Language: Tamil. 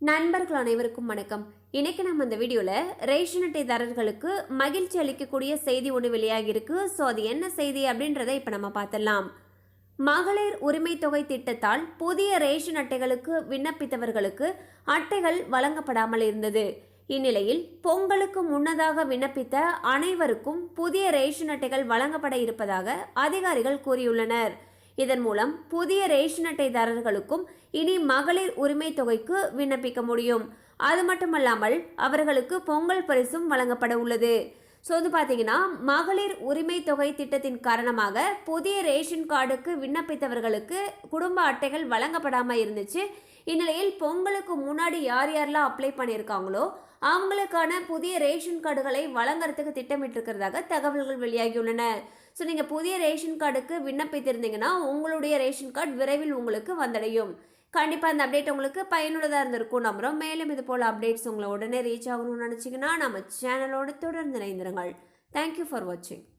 நண்பர்கள் அனைவருக்கும் வணக்கம். இன்றைக்கி நம்ம இந்த வீடியோவில் ரேஷன் அட்டைதாரர்களுக்கு மகிழ்ச்சி அளிக்கக்கூடிய செய்தி ஒன்று வெளியாகியிருக்கு ஸோ அது என்ன செய்தி அப்படின்றத இப்போ நம்ம பார்த்துடலாம். மகளிர் உரிமை தொகை திட்டத்தால் புதிய ரேஷன் அட்டைகளுக்கு விண்ணப்பித்தவர்களுக்கு அட்டைகள் வழங்கப்படாமல் இருந்தது. இந்நிலையில் பொங்கலுக்கு முன்னதாக விண்ணப்பித்த அனைவருக்கும் புதிய ரேஷன் அட்டைகள் வழங்கப்பட இருப்பதாக அதிகாரிகள் கூறியுள்ளனர். இதன் மூலம் புதிய ரேஷன் அட்டைதாரர்களுக்கும் இனி மகளிர் உரிமை தொகைக்கு விண்ணப்பிக்க முடியும். அது மட்டுமல்லாமல் அவர்களுக்கு பொங்கல் பரிசும் வழங்கப்பட உள்ளது. ஸோ வந்து பார்த்தீங்கன்னா மகளிர் உரிமை தொகை திட்டத்தின் காரணமாக புதிய ரேஷன் கார்டுக்கு விண்ணப்பித்தவர்களுக்கு குடும்ப அட்டைகள் வழங்கப்படாமல் இருந்துச்சு. இந்நிலையில் பொங்கலுக்கு முன்னாடி யார் யாரெல்லாம் அப்ளை பண்ணியிருக்காங்களோ அவங்களுக்கான புதிய ரேஷன் கார்டுகளை வழங்குறதுக்கு திட்டமிட்டிருக்கிறதாக தகவல்கள் வெளியாகியுள்ளன. ஸோ நீங்கள் புதிய ரேஷன் கார்டுக்கு விண்ணப்பித்திருந்தீங்கன்னா உங்களுடைய ரேஷன் கார்டு விரைவில் உங்களுக்கு வந்தடையும். கண்டிப்பாக அந்த அப்டேட் உங்களுக்கு பயனுள்ளதாக இருந்திருக்கும். நம்புகிறோம் மேலும் இது போல் அப்டேட்ஸ் உங்களை உடனே ரீச் ஆகணும்னு நினச்சிங்கன்னா நம்ம சேனலோடு தொடர்ந்து இணைந்திருங்கள். தேங்க்யூ ஃபார் வாட்சிங்